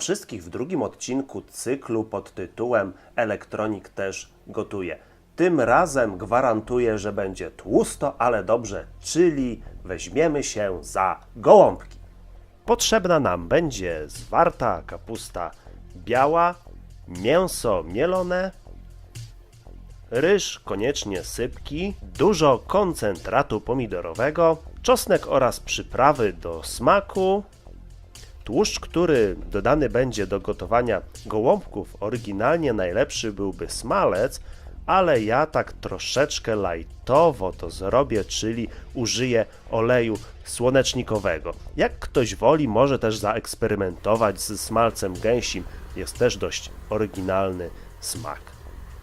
wszystkich w drugim odcinku cyklu pod tytułem Elektronik też gotuje. Tym razem gwarantuję, że będzie tłusto, ale dobrze, czyli weźmiemy się za gołąbki. Potrzebna nam będzie zwarta kapusta biała, mięso mielone, ryż koniecznie sypki, dużo koncentratu pomidorowego, czosnek oraz przyprawy do smaku, Tłuszcz, który dodany będzie do gotowania gołąbków, oryginalnie najlepszy byłby smalec, ale ja tak troszeczkę lajtowo to zrobię, czyli użyję oleju słonecznikowego. Jak ktoś woli, może też zaeksperymentować z smalcem gęsim, jest też dość oryginalny smak.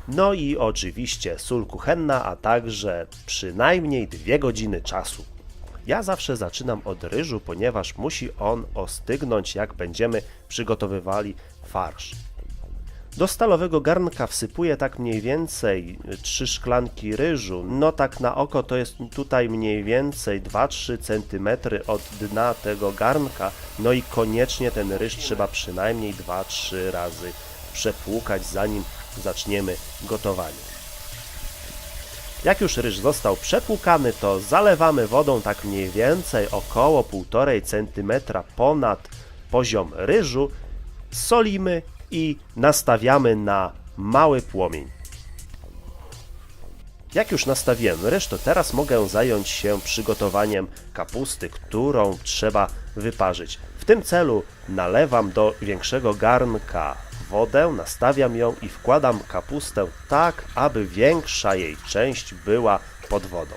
No i oczywiście sól kuchenna, a także przynajmniej dwie godziny czasu. Ja zawsze zaczynam od ryżu, ponieważ musi on ostygnąć, jak będziemy przygotowywali farsz. Do stalowego garnka wsypuję tak mniej więcej 3 szklanki ryżu. No tak na oko to jest tutaj mniej więcej 2-3 cm od dna tego garnka. No i koniecznie ten ryż trzeba przynajmniej 2-3 razy przepłukać zanim zaczniemy gotowanie. Jak już ryż został przepłukany, to zalewamy wodą tak mniej więcej około 1,5 cm ponad poziom ryżu, solimy i nastawiamy na mały płomień. Jak już nastawiłem ryż, to teraz mogę zająć się przygotowaniem kapusty, którą trzeba wyparzyć. W tym celu nalewam do większego garnka wodę, nastawiam ją i wkładam kapustę tak, aby większa jej część była pod wodą.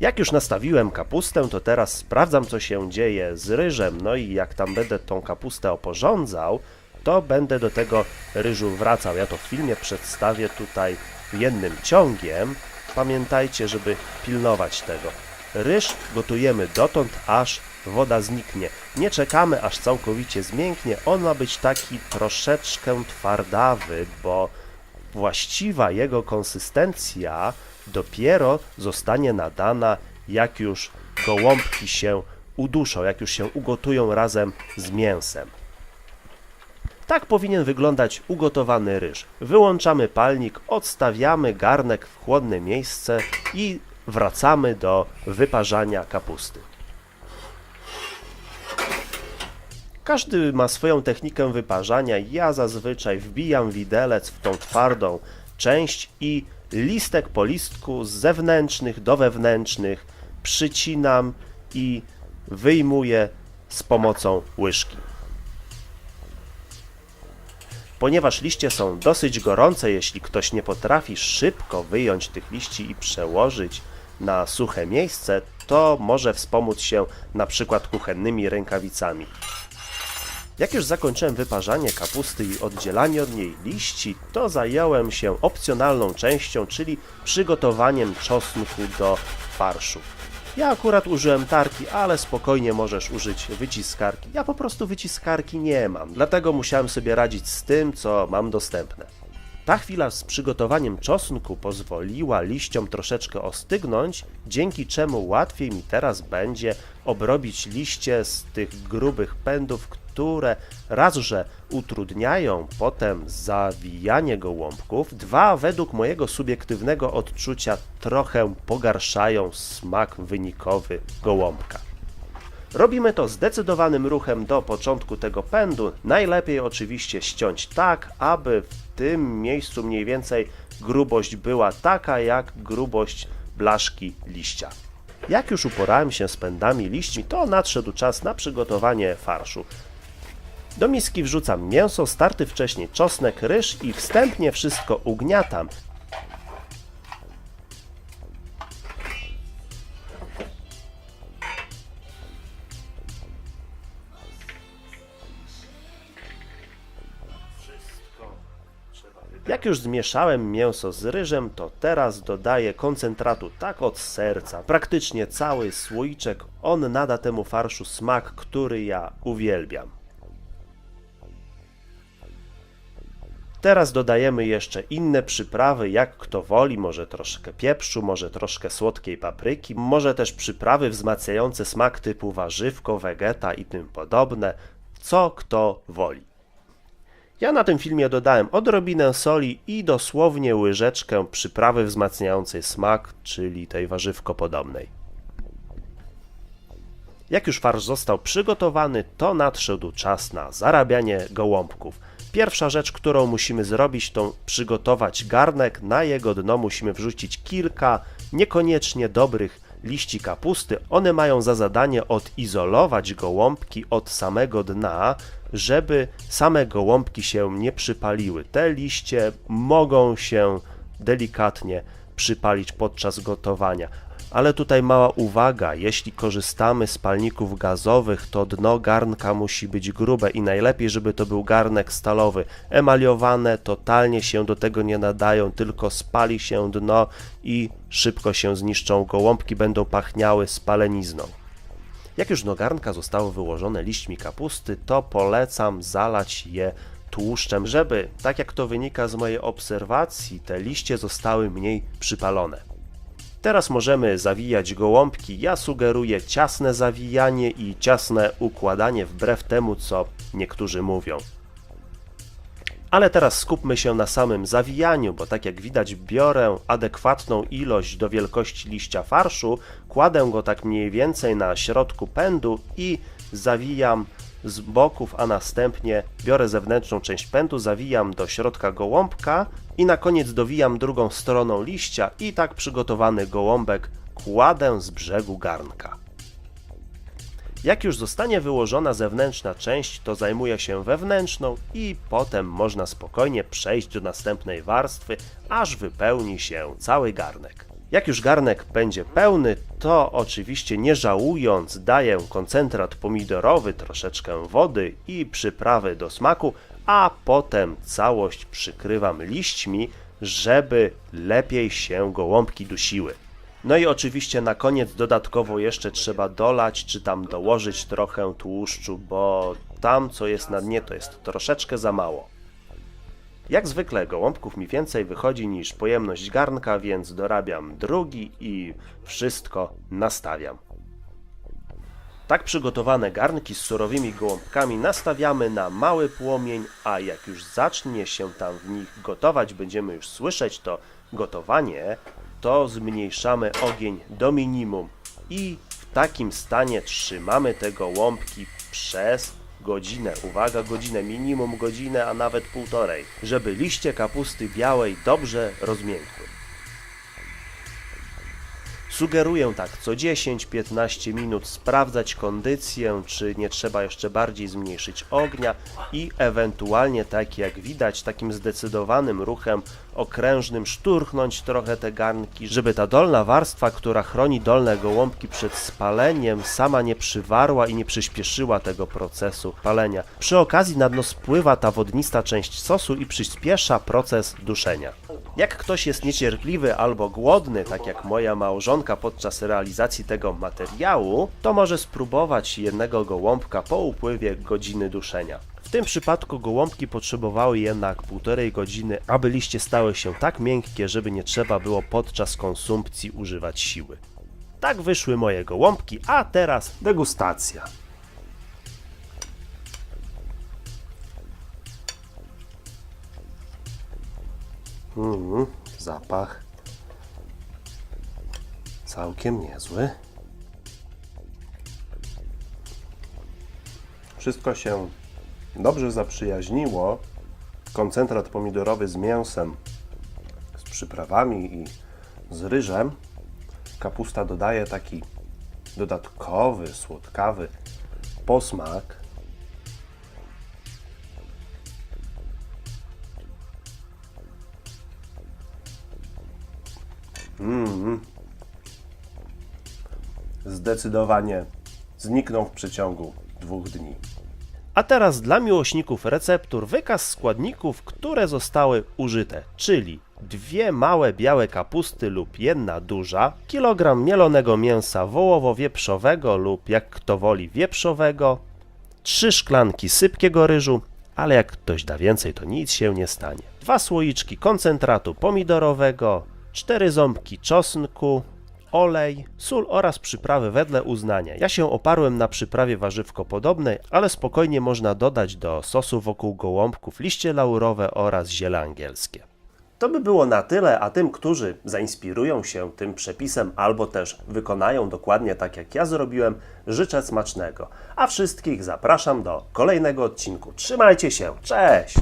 Jak już nastawiłem kapustę, to teraz sprawdzam, co się dzieje z ryżem. No i jak tam będę tą kapustę oporządzał, to będę do tego ryżu wracał. Ja to w filmie przedstawię tutaj jednym ciągiem. Pamiętajcie, żeby pilnować tego. Ryż gotujemy dotąd, aż woda zniknie. Nie czekamy, aż całkowicie zmięknie. On ma być taki troszeczkę twardawy, bo właściwa jego konsystencja dopiero zostanie nadana, jak już gołąbki się uduszą, jak już się ugotują razem z mięsem. Tak powinien wyglądać ugotowany ryż. Wyłączamy palnik, odstawiamy garnek w chłodne miejsce i wracamy do wyparzania kapusty. Każdy ma swoją technikę wyparzania. Ja zazwyczaj wbijam widelec w tą twardą część i listek po listku z zewnętrznych do wewnętrznych przycinam i wyjmuję z pomocą łyżki. Ponieważ liście są dosyć gorące, jeśli ktoś nie potrafi szybko wyjąć tych liści i przełożyć na suche miejsce, to może wspomóc się na przykład kuchennymi rękawicami. Jak już zakończyłem wyparzanie kapusty i oddzielanie od niej liści, to zająłem się opcjonalną częścią, czyli przygotowaniem czosnku do farszu. Ja akurat użyłem tarki, ale spokojnie możesz użyć wyciskarki. Ja po prostu wyciskarki nie mam, dlatego musiałem sobie radzić z tym, co mam dostępne. Ta chwila z przygotowaniem czosnku pozwoliła liściom troszeczkę ostygnąć, dzięki czemu łatwiej mi teraz będzie obrobić liście z tych grubych pędów, które raz, że utrudniają potem zawijanie gołąbków, dwa, według mojego subiektywnego odczucia trochę pogarszają smak wynikowy gołąbka. Robimy to zdecydowanym ruchem do początku tego pędu. Najlepiej oczywiście ściąć tak, aby w tym miejscu mniej więcej grubość była taka jak grubość blaszki liścia. Jak już uporałem się z pędami liśćmi, to nadszedł czas na przygotowanie farszu. Do miski wrzucam mięso, starty wcześniej czosnek, ryż i wstępnie wszystko ugniatam. Jak już zmieszałem mięso z ryżem, to teraz dodaję koncentratu tak od serca, praktycznie cały słoiczek. On nada temu farszu smak, który ja uwielbiam. Teraz dodajemy jeszcze inne przyprawy, jak kto woli, może troszkę pieprzu, może troszkę słodkiej papryki, może też przyprawy wzmacniające smak typu warzywko, wegeta i tym podobne. co kto woli. Ja na tym filmie dodałem odrobinę soli i dosłownie łyżeczkę przyprawy wzmacniającej smak, czyli tej warzywko podobnej. Jak już farsz został przygotowany, to nadszedł czas na zarabianie gołąbków. Pierwsza rzecz, którą musimy zrobić, to przygotować garnek. Na jego dno musimy wrzucić kilka niekoniecznie dobrych liści kapusty. One mają za zadanie odizolować gołąbki od samego dna, żeby same gołąbki się nie przypaliły. Te liście mogą się delikatnie przypalić podczas gotowania. Ale tutaj mała uwaga, jeśli korzystamy z palników gazowych, to dno garnka musi być grube i najlepiej, żeby to był garnek stalowy. Emaliowane totalnie się do tego nie nadają, tylko spali się dno i szybko się zniszczą. Gołąbki będą pachniały spalenizną. Jak już do garnka zostało wyłożone liśćmi kapusty, to polecam zalać je tłuszczem, żeby, tak jak to wynika z mojej obserwacji, te liście zostały mniej przypalone. Teraz możemy zawijać gołąbki. Ja sugeruję ciasne zawijanie i ciasne układanie wbrew temu, co niektórzy mówią. Ale teraz skupmy się na samym zawijaniu, bo tak jak widać, biorę adekwatną ilość do wielkości liścia farszu, kładę go tak mniej więcej na środku pędu i zawijam z boków, a następnie biorę zewnętrzną część pędu, zawijam do środka gołąbka i na koniec dowijam drugą stroną liścia i tak przygotowany gołąbek kładę z brzegu garnka. Jak już zostanie wyłożona zewnętrzna część, to zajmuje się wewnętrzną i potem można spokojnie przejść do następnej warstwy, aż wypełni się cały garnek. Jak już garnek będzie pełny, to oczywiście nie żałując daję koncentrat pomidorowy, troszeczkę wody i przyprawy do smaku, a potem całość przykrywam liśćmi, żeby lepiej się gołąbki dusiły. No i oczywiście na koniec dodatkowo jeszcze trzeba dolać, czy tam dołożyć trochę tłuszczu, bo tam co jest na dnie to jest troszeczkę za mało. Jak zwykle gołąbków mi więcej wychodzi niż pojemność garnka, więc dorabiam drugi i wszystko nastawiam. Tak przygotowane garnki z surowymi gołąbkami nastawiamy na mały płomień, a jak już zacznie się tam w nich gotować, będziemy już słyszeć to gotowanie, to zmniejszamy ogień do minimum i w takim stanie trzymamy te gołąbki przez godzinę. Uwaga, godzinę, minimum godzinę, a nawet półtorej, żeby liście kapusty białej dobrze rozmiękły. Sugeruję tak co 10-15 minut sprawdzać kondycję, czy nie trzeba jeszcze bardziej zmniejszyć ognia i ewentualnie tak jak widać takim zdecydowanym ruchem okrężnym szturchnąć trochę te garnki, żeby ta dolna warstwa, która chroni dolne gołąbki przed spaleniem, sama nie przywarła i nie przyspieszyła tego procesu palenia. Przy okazji na dno spływa ta wodnista część sosu i przyspiesza proces duszenia. Jak ktoś jest niecierpliwy albo głodny, tak jak moja małżonka podczas realizacji tego materiału, to może spróbować jednego gołąbka po upływie godziny duszenia. W tym przypadku gołąbki potrzebowały jednak półtorej godziny, aby liście stały się tak miękkie, żeby nie trzeba było podczas konsumpcji używać siły. Tak wyszły moje gołąbki, a teraz degustacja. Mm, zapach całkiem niezły. Wszystko się dobrze zaprzyjaźniło. Koncentrat pomidorowy z mięsem, z przyprawami i z ryżem. Kapusta dodaje taki dodatkowy, słodkawy posmak. Mm. Zdecydowanie znikną w przeciągu dwóch dni. A teraz dla miłośników receptur wykaz składników, które zostały użyte, czyli dwie małe białe kapusty lub jedna duża, kilogram mielonego mięsa wołowo-wieprzowego lub jak kto woli wieprzowego, trzy szklanki sypkiego ryżu, ale jak ktoś da więcej, to nic się nie stanie. Dwa słoiczki koncentratu pomidorowego, cztery ząbki czosnku, olej, sól oraz przyprawy wedle uznania. Ja się oparłem na przyprawie warzywko podobnej, ale spokojnie można dodać do sosu wokół gołąbków liście laurowe oraz ziele angielskie. To by było na tyle, a tym, którzy zainspirują się tym przepisem albo też wykonają dokładnie tak jak ja zrobiłem, życzę smacznego. A wszystkich zapraszam do kolejnego odcinku. Trzymajcie się, cześć!